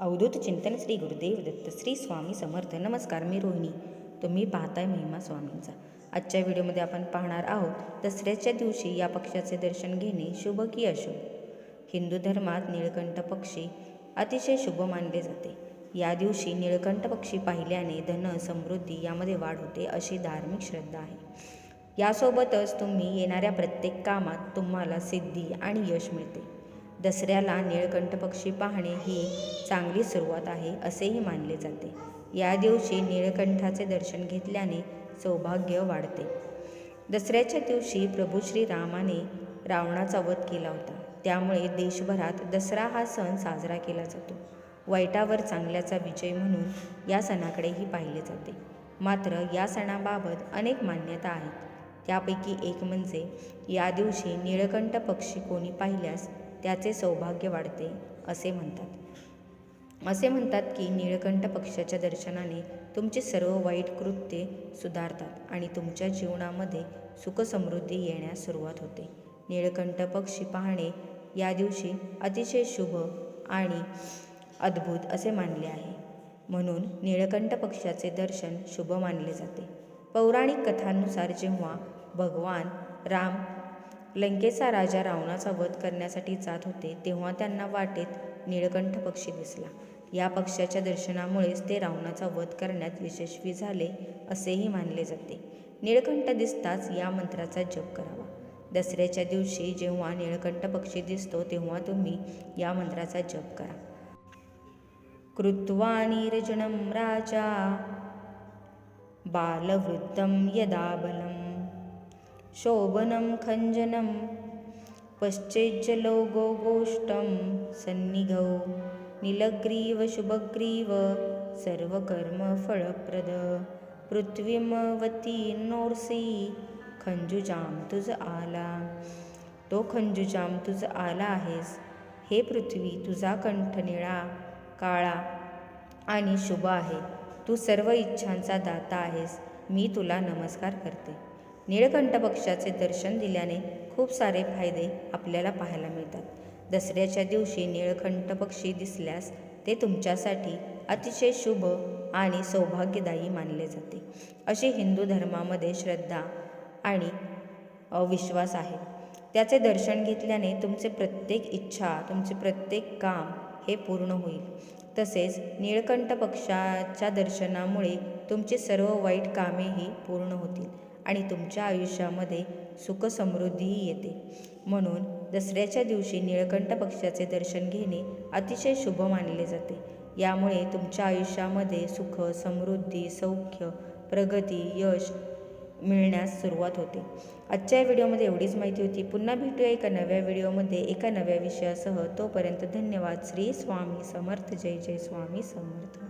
अवधूत चिंतन श्री गुरुदेव दत्त श्री स्वामी समर्थ. नमस्कार मी रोहिणी. तुम्ही पाहताय महिमा स्वामींचा. आजच्या व्हिडिओमध्ये आपण पाहणार आहोत दसऱ्याच्या दिवशी या पक्षाचे दर्शन घेणे शुभ की अशुभ? हिंदू धर्मात निळकंठ पक्षी अतिशय शुभ मानले जाते. या दिवशी निळकंठ पक्षी पाहिल्याने धन समृद्धी यामध्ये वाढ होते अशी धार्मिक श्रद्धा आहे. यासोबतच तुम्ही येणाऱ्या प्रत्येक कामात तुम्हाला सिद्धी आणि यश मिळते. दसऱ्याला निळकंठ पक्षी पाहणे ही चांगली सुरुवात आहे असेही मानले जाते. या दिवशी निळकंठाचे दर्शन घेतल्याने सौभाग्य वाढते. दसऱ्याच्या दिवशी प्रभू श्रीरामाने रावणाचा वध केला होता. त्यामुळे देशभरात दसरा हा सण साजरा केला जातो. वाईटावर चांगल्याचा विजय म्हणून या सणाकडेही पाहिले जाते. मात्र या सणाबाबत अनेक मान्यता आहेत. त्यापैकी एक म्हणजे या दिवशी निळकंठ पक्षी कोणी पाहिल्यास त्याचे सौभाग्य वाढते असे म्हणतात. असे म्हणतात की निळकंठ पक्षाच्या दर्शनाने तुमची सर्व वाईट कृत्ये सुधारतात आणि तुमच्या जीवनामध्ये सुखसमृद्धी येण्यास सुरुवात होते. निळकंठ पक्षी पाहणे या दिवशी अतिशय शुभ आणि अद्भुत असे मानले आहे. म्हणून निळकंठ पक्षाचे दर्शन शुभ मानले जाते. पौराणिक कथांनुसार जेव्हा भगवान राम लंकेचा राजा रावणाचा वध करण्यासाठी जात होते तेव्हा त्यांना वाटेत निळकंठ पक्षी दिसला. या पक्षाच्या दर्शनामुळेच ते रावणाचा वध करण्यात यशस्वी झाले असेही मानले जाते. निळकंठ दिसताच या मंत्राचा जप करावा. दसऱ्याच्या दिवशी जेव्हा निळकंठ पक्षी दिसतो तेव्हा तुम्ही या मंत्राचा जप करा. कृत्वा निर्जनं राजा बालवृद्धं यदा बलं शोभनं खञ्जनं पश्चेज्जलो गोगोष्ठं सन्निघौ नीलग्रीव शुभग्रीव सर्वकर्मफलप्रद। पृथ्वीमवती नोरसी खंजुजाम तुझ आला। तो खंजुजाम तुझ आला आहेस। हे पृथ्वी तुझा कंठ निळा काळा आणि शुभ आहे। तू सर्व इच्छांचा दाता आहेस। मी तुला नमस्कार करते। निळकंठ पक्षाचे दर्शन दिल्याने खूप सारे फायदे आपल्याला पाहायला मिळतात. दसऱ्याच्या दिवशी निळकंठ पक्षी दिसल्यास ते तुमच्यासाठी अतिशय शुभ आणि सौभाग्यदायी मानले जाते. अशी हिंदू धर्मामध्ये श्रद्धा आणि विश्वास आहे. त्याचे दर्शन घेतल्याने तुमचे प्रत्येक इच्छा तुमचे प्रत्येक काम हे पूर्ण होईल. तसेच निळकंठ पक्षाच्या दर्शनामुळे तुमची सर्व वाईट कामेही पूर्ण होतील. आणि तुमच्या आयुष्यामध्ये सुखसमृद्धीही येते. म्हणून दसऱ्याच्या दिवशी निळकंठ पक्षाचे दर्शन घेणे अतिशय शुभ मानले जाते. यामुळे तुमच्या आयुष्यामध्ये सुख समृद्धी सौख्य प्रगती यश मिळण्यास सुरुवात होते. आजच्या व्हिडिओमध्ये एवढीच माहिती होती. पुन्हा भेटूया एका नव्या व्हिडिओमध्ये एका नव्या विषयासह. तोपर्यंत धन्यवाद. श्री स्वामी समर्थ. जय जय स्वामी समर्थ.